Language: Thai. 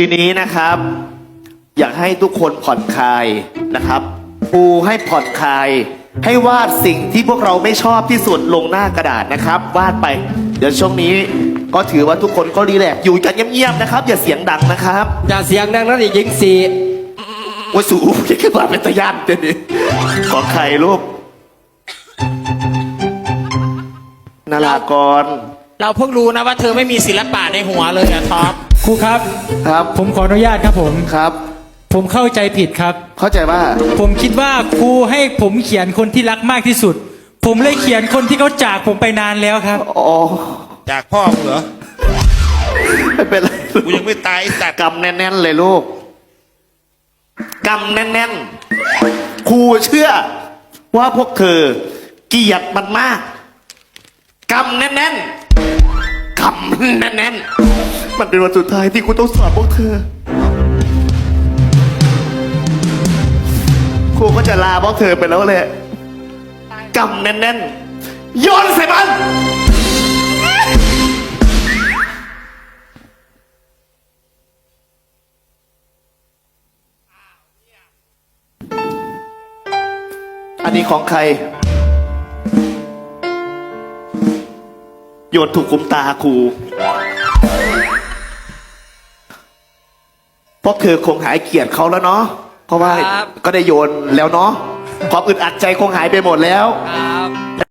ทีนี้นะครับ อยากให้ทุกคนผ่อนคลายนะครับปูให้ผ่อนคลาย ให้วาดสิ่งที่พวกเราไม่ชอบที่สุดลงหน้ากระดาษนะครับ วาดไป เดี๋ยวช่วงนี้ก็ถือว่าทุกคนก็รีแลกซ์อยู่กันเงียบๆนะครับ อย่าเสียงดังนะครับอย่าเสียงดังนั้นอีกยิงสี่ว่าสูงขึ้นมาเป็นตะย่านเดี๋ยวนี้ของใครลูกนารากร เราเพิ่งรู้นะว่าเธอไม่มีศิลปะในหัวเลยอะท็อปครูครับ ครับผมขออนุญาตครับผม ครับ ผมเข้าใจผิดครับ เข้าใจว่าผมคิดว่าครูให้ผมเขียนคนที่รักมากที่สุด ผมเลยเขียนคนที่เขาจากผมไปนานแล้วครับ อ๋อจากพ่อมึงเหรอ ไม่เป็นไรกูยังไม่ตายจากกำแน่นๆเลยลูกกำแน่นๆครูเชื่อ ว่าพวกเธอ เกลียดมันมากกำแน่นๆกำแน่นๆ มันเป็นวันสุดท้ายที่กูต้องสอนพวกเธอ ครูก็จะลาพวกเธอไปแล้วแหละกำแน่นๆ โยนใส่มัน อันนี้ของใคร โยนถูกคุมตาครูพวกเธอคงหายเกลียดเขาแล้วเนาะเพราะว่าครับ ก็ได้โยนแล้วเนาะความอึดอัดใจคงหายไปหมดแล้ว ครับ